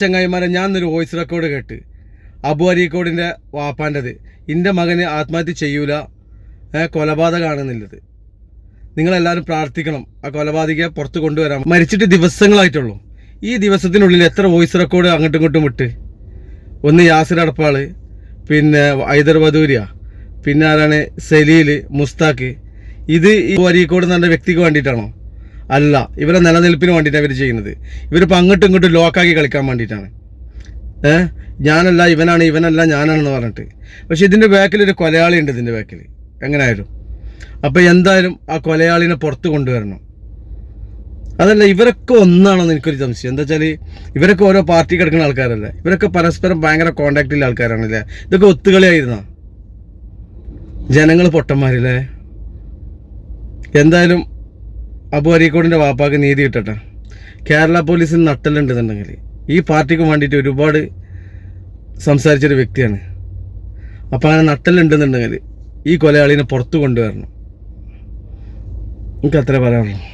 ചങ്ങായിമാരെ ഞാൻ ഒരു വോയിസ് റെക്കോർഡ് കേട്ട്. അബു അരീക്കോടിന്റെ വാപ്പാന്റെത് എന്റെ മകന് ആത്മഹത്യ ചെയ്യൂല കൊലപാതകമാണെന്നുള്ളത് നിങ്ങളെല്ലാവരും പ്രാർത്ഥിക്കണം. ആ കൊലപാതകയെ പുറത്ത് കൊണ്ടുവരാം മരിച്ചിട്ട് ദിവസങ്ങളായിട്ടുള്ളൂ. ഈ ദിവസത്തിനുള്ളിൽ എത്ര വോയിസ് റെക്കോർഡ് അങ്ങോട്ടും ഇങ്ങോട്ടും വിട്ട് ഒന്ന് യാസിർ അടപ്പാൾ പിന്നെ ഐദർ വധൂരിയ പിന്നെ ആരാണ്? സലീൽ മുസ്താഖ്. ഇത് ഈ അരീക്കോട് എന്ന് വ്യക്തിക്ക് വേണ്ടിയിട്ടാണോ? അല്ല ഇവരെ നിലനിൽപ്പിന് വേണ്ടിയിട്ടാണ് ഇവർ ചെയ്യുന്നത്. ഇവരിപ്പോൾ അങ്ങോട്ടും ഇങ്ങോട്ടും ലോക്കാക്കി കളിക്കാൻ വേണ്ടിയിട്ടാണ്. ഏഹ് ഞാനല്ല ഇവനാണ് ഇവനല്ല ഞാനാണെന്ന് പറഞ്ഞിട്ട്. പക്ഷെ ഇതിന്റെ ബാക്കിൽ ഒരു കൊലയാളി ഉണ്ട് ഇതിന്റെ ബാക്കിൽ എങ്ങനെയായാലും. അപ്പോൾ എന്തായാലും ആ കൊലയാളിനെ പുറത്ത് കൊണ്ടുവരണം. അതല്ല ഇവരൊക്കെ ഒന്നാണെന്ന് എനിക്കൊരു സംശയം. എന്താ വെച്ചാൽ ഇവരൊക്കെ ഓരോ പാർട്ടി കിടക്കുന്ന ആൾക്കാരല്ലേ? ഇവരൊക്കെ പരസ്പരം ഭയങ്കര കോണ്ടാക്റ്റിലുള്ള ആൾക്കാരാണല്ലേ? ഇതൊക്കെ ഒത്തുകളിയായിരുന്ന? ജനങ്ങൾ പൊട്ടന്മാരില്ലേ? എന്തായാലും അബു അരീക്കോടിന്റെ വാപ്പാക്ക് നീതി കിട്ടട്ടെ. കേരള പോലീസിൽ നട്ടലുണ്ടെന്നുണ്ടെങ്കിൽ ഈ പാർട്ടിക്ക് വേണ്ടിയിട്ട് ഒരുപാട് സംസാരിച്ചൊരു വ്യക്തിയാണ്. അപ്പോൾ അങ്ങനെ നട്ടലുണ്ടെന്നുണ്ടെങ്കിൽ ഈ കൊലയാളിനെ പുറത്തു കൊണ്ടുവരണം. എനിക്ക് അത്രേ പറയാനുള്ളൂ.